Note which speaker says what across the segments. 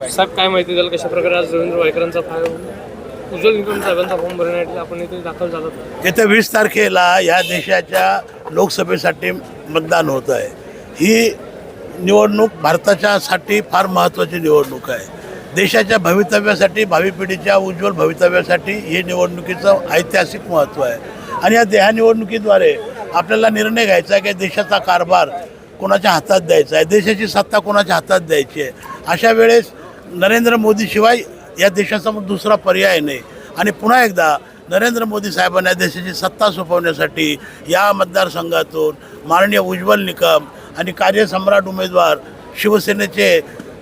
Speaker 1: साहेब काय माहिती द्याल कशा प्रकारे आज रवींद्र वायकरांचा उज्ज्वल निकम साहेबांचा फॉर्म भरण्यासाठी आपण इथे दाखल झालो.
Speaker 2: येत्या वीस तारखेला या देशाच्या लोकसभेसाठी मतदान होत आहे. ही निवडणूक भारताच्यासाठी फार महत्त्वाची निवडणूक आहे. देशाच्या भवितव्यासाठी भावी पिढीच्या उज्ज्वल भवितव्यासाठी ही निवडणुकीचं ऐतिहासिक महत्त्व आहे. आणि या देहा निवडणुकीद्वारे आपल्याला निर्णय घ्यायचा आहे की देशाचा कारभार कोणाच्या हातात द्यायचा आहे देशाची सत्ता कोणाच्या हातात द्यायची आहे. अशा वेळेस नरेंद्र मोदीशिवाय या देशासमोर दुसरा पर्याय नाही. आणि पुन्हा एकदा नरेंद्र मोदी साहेबांना देशाची सत्ता सोपवण्यासाठी या मतदारसंघातून माननीय उज्ज्वल निकम आणि कार्यसम्राट उमेदवार शिवसेनेचे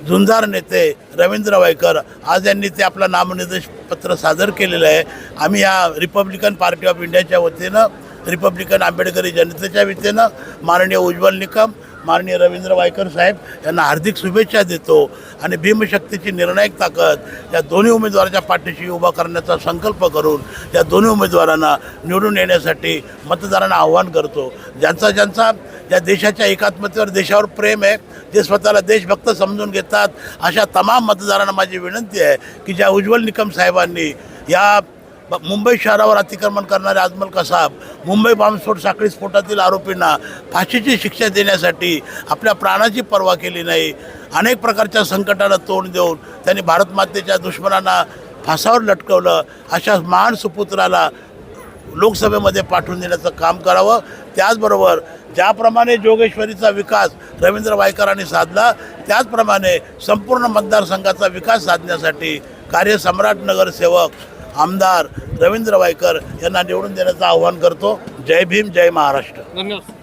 Speaker 2: झुंजार नेते रवींद्र वायकर आज यांनी ते आपलं नामनिर्देश पत्र सादर केलेलं आहे. आम्ही या रिपब्लिकन पार्टी ऑफ इंडियाच्या वतीनं रिपब्लिकन आंबेडकरी जनतेच्या वतीनं माननीय उज्ज्वल निकम माननीय रवींद्र वायकर साहेब यांना हार्दिक शुभेच्छा देतो आणि भीमशक्तीची निर्णायक ताकद या दोन्ही उमेदवाराच्या पाठीशी उभा करण्याचा संकल्प करून या दोन्ही उमेदवारांना निवडून येण्यासाठी मतदारांना आव्हान करतो. ज्यांचा ज्यांचा या देशाच्या एकात्मतेवर देशावर प्रेम आहे जे स्वतःला देशभक्त समजून घेतात अशा तमाम मतदारांना माझी विनंती आहे की ज्या उज्ज्वल निकम साहेबांनी या मुंबई शहरावर अतिक्रमण करणारे आजमल कसाब मुंबई बॉम्बस्फोट साखळी स्फोटातील आरोपींना फाशीची शिक्षा देण्यासाठी आपल्या प्राणाची पर्वा केली नाही. अनेक प्रकारच्या संकटाला तोंड देऊन त्यांनी भारतमातेच्या दुश्मनांना फासावर लटकवलं. अशा महान सुपुत्राला लोकसभेमध्ये पाठवून देण्याचं काम करावं. त्याचबरोबर ज्याप्रमाणे जोगेश्वरीचा विकास रवींद्र वायकरांनी साधला त्याचप्रमाणे संपूर्ण मतदारसंघाचा विकास साधण्यासाठी कार्यसम्राट नगरसेवक आमदार रवींद्र वायकर यांना निवडून देण्याचं आवाहन करतो. जय भीम जय महाराष्ट्र.
Speaker 1: धन्यवाद.